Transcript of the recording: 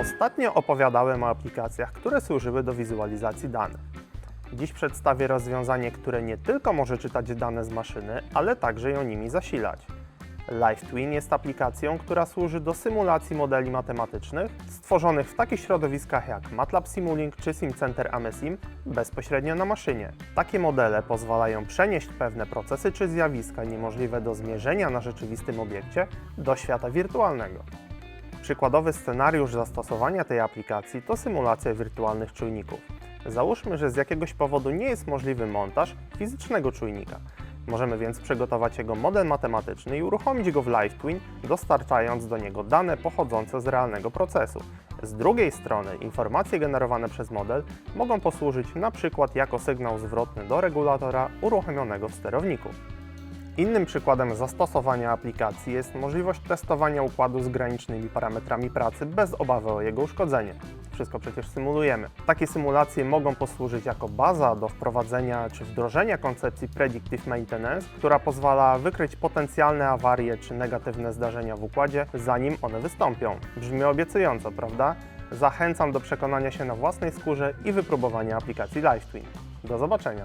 Ostatnio opowiadałem o aplikacjach, które służyły do wizualizacji danych. Dziś przedstawię rozwiązanie, które nie tylko może czytać dane z maszyny, ale także ją nimi zasilać. LiveTwin jest aplikacją, która służy do symulacji modeli matematycznych stworzonych w takich środowiskach jak MATLAB Simulink czy SimCenter Amesim bezpośrednio na maszynie. Takie modele pozwalają przenieść pewne procesy czy zjawiska niemożliwe do zmierzenia na rzeczywistym obiekcie do świata wirtualnego. Przykładowy scenariusz zastosowania tej aplikacji to symulacja wirtualnych czujników. Załóżmy, że z jakiegoś powodu nie jest możliwy montaż fizycznego czujnika. Możemy więc przygotować jego model matematyczny i uruchomić go w LiveTwin, dostarczając do niego dane pochodzące z realnego procesu. Z drugiej strony informacje generowane przez model mogą posłużyć na przykład jako sygnał zwrotny do regulatora uruchomionego w sterowniku. Innym przykładem zastosowania aplikacji jest możliwość testowania układu z granicznymi parametrami pracy bez obawy o jego uszkodzenie. Wszystko przecież symulujemy. Takie symulacje mogą posłużyć jako baza do wprowadzenia czy wdrożenia koncepcji Predictive Maintenance, która pozwala wykryć potencjalne awarie czy negatywne zdarzenia w układzie, zanim one wystąpią. Brzmi obiecująco, prawda? Zachęcam do przekonania się na własnej skórze i wypróbowania aplikacji LiveTwin. Do zobaczenia!